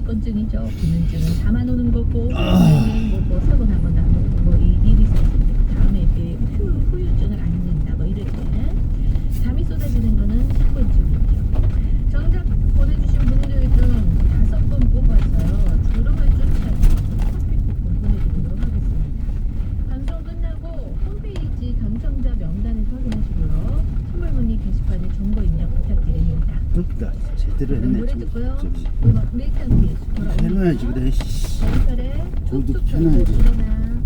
건증이죠. 불면증은 담아놓는 거고, 뭐, 뭐 사고 나거나 뭐, 뭐 이, 일이 있었을 때 다음에 후, 후유증을 앓는다 뭐 이럴 때 잠이 쏟아지는 거는 식곤증이죠. 정답 보내주신 분들 중 다섯 분 뽑아서요. 주름을 쫓아서 커피 쿠폰 보내드리도록 하겠습니다. 방송 끝나고 홈페이지 당첨자 명단에서 확인하시고요. 선물 문의 게시판에 정보 입력 부탁드립니다. 그러니까 제대로 했네. 노래 좀, 듣고요. 음악. 해놔야지 그래. 씨. 저도 펴놔야지. 일어나.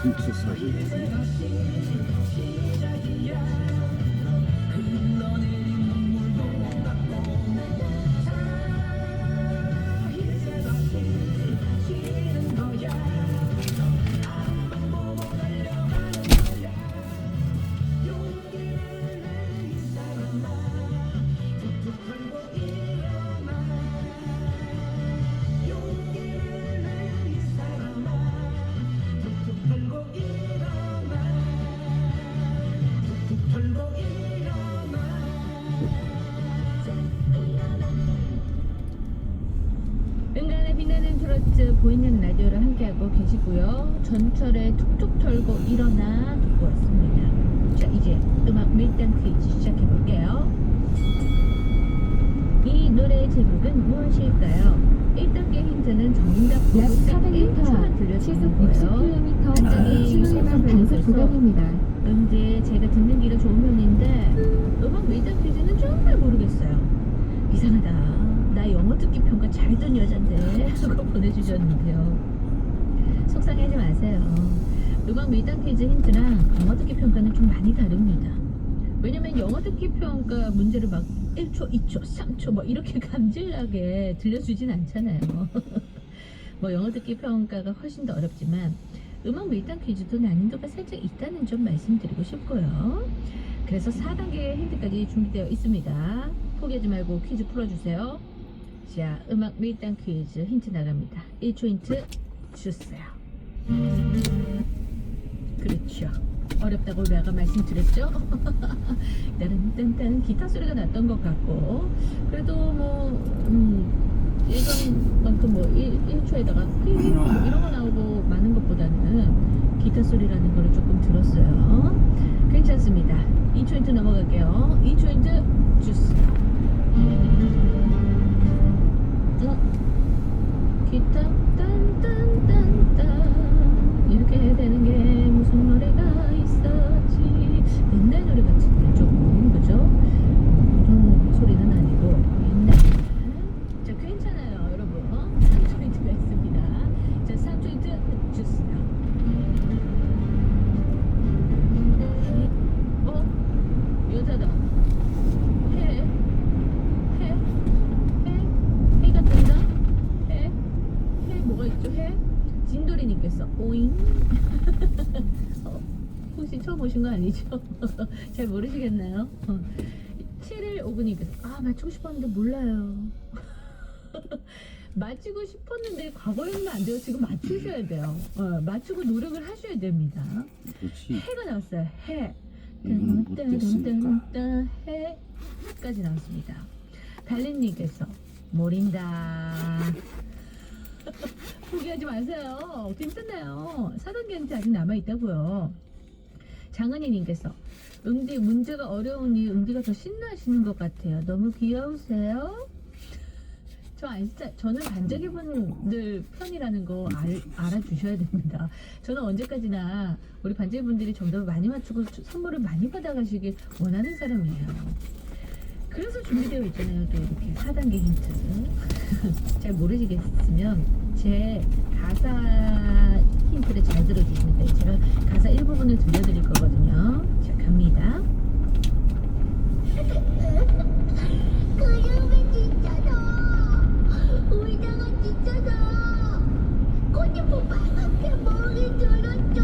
진짜 사기. 트로트 보이는 라디오를 함께하고 계시고요. 전철에 툭툭 털고 일어나 듣고 왔습니다. 자 이제 음악 밀당 퀴즈 시작해 볼게요. 이 노래의 제목은 무엇일까요? 1단계 힌트는 정답 약 보고 딱 1초만 400m, 들려주는 시속 거예요. 60km, 완전히 신호위반 단속 구간입니다. 근데 제가 듣는 귀가 좋은 편인데 음악 밀당 퀴즈는 정말 모르겠어요. 이상하다. 나 영어 듣기 평가 잘 듣는 여잔데 하고 보내주셨는데요. 속상해하지 마세요. 음악 밀당 퀴즈 힌트랑 영어 듣기 평가는 좀 많이 다릅니다. 왜냐면 영어 듣기 평가 문제를 막 1초, 2초, 3초 뭐 이렇게 감질나게 들려주진 않잖아요. 뭐 영어 듣기 평가가 훨씬 더 어렵지만 음악 밀당 퀴즈도 난이도가 살짝 있다는 점 말씀드리고 싶고요. 그래서 4단계 힌트까지 준비되어 있습니다. 포기하지 말고 퀴즈 풀어주세요. 자, 음악 밀당 퀴즈 힌트 나갑니다. 1초 힌트 주세요. 그렇죠. 어렵다고 내가 말씀드렸죠? 따른딴딴 기타 소리가 났던 것 같고 그래도 뭐 음, 예전만큼 뭐 1, 1초에다가 삐뭐 이런 거 나오고 많은 것보다는 기타 소리라는 거를 조금 들었어요. 괜찮습니다. 2초 힌트 넘어갈게요. 2초 힌트 주세요. 어? 기타 딴딴딴딴. 이렇게 되는 게 무슨 노래가 있었지? 옛날 노래 같은데 조금 그죠? 음, 요즘 소리는 아니고 옛날. 자 괜찮아요 여러분. 어? 산토리트가 있습니다. 자 산토리트 주세요. 어, 진돌이님께서 오잉 어, 혹시 처음 오신 거 아니죠? 잘 모르시겠나요? 어. 7일 5분님께서 아 맞추고 싶었는데 몰라요 맞추고 싶었는데 과거형은 안 돼요 지금 맞추셔야 돼요 어, 맞추고 노력을 하셔야 됩니다 그렇지. 해가 나왔어요 해 이거는 못 됐으니까. 딴딴딴딴 해까지 나왔습니다. 달린님께서 모린다. 포기하지 마세요. 괜찮아요. 4단계 힌트 아직 남아 있다고요. 장은희님께서 응디 문제가 어려우니 응디가 더 신나시는 것 같아요. 너무 귀여우세요. 저 아인스타 저는 반짝이분들 편이라는 거 알, 알아주셔야 됩니다. 저는 언제까지나 우리 반짝이분들이 정답을 많이 맞추고 주- 선물을 많이 받아가시길 원하는 사람이에요. 그래서 준비되어 있잖아요. 또 이렇게 4단계 힌트. 잘 모르시겠으면 제 가사 힌트를 잘 들어주시면 돼요. 제가 가사 일부분을 들려드릴 거거든요. 자, 갑니다. 그림이 진짜다. 의자가 진짜다. 꽃잎은 빨갛게 머리 들었죠.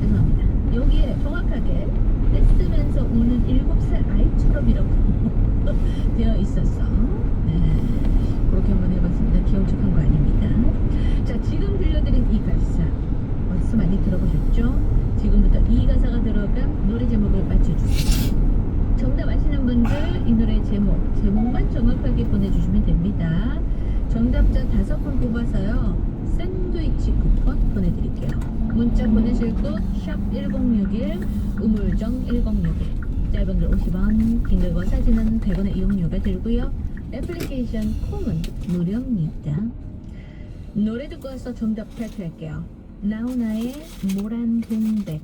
죄송합니다. 여기에 정확하게 떼쓰면서 우는 7살 아이처럼이라고 되어 있었어. 네. 그렇게 한번 해봤습니다. 척한 거 아닙니다. 자, 지금 들려드린 이 가사. 어디서 많이 들어보셨죠? 지금부터 이 가사가 들어간 노래 제목을 맞춰주세요. 정답 아시는 분들 이 노래 제목, 제목만 정확하게 보내주시면 됩니다. 정답자 다섯 분 뽑아서요. 샌드위치 쿠폰 보내드릴게요. 문자 보내실 곳샵 1061, 우물정 1061. 짧은 글 50원, 긴 글과 사진은 100원의 이용료가 들고요. 애플리케이션 콩은 무료입니다. 노래 듣고 와서 정답 발표할게요. 나훈아의 모란 동백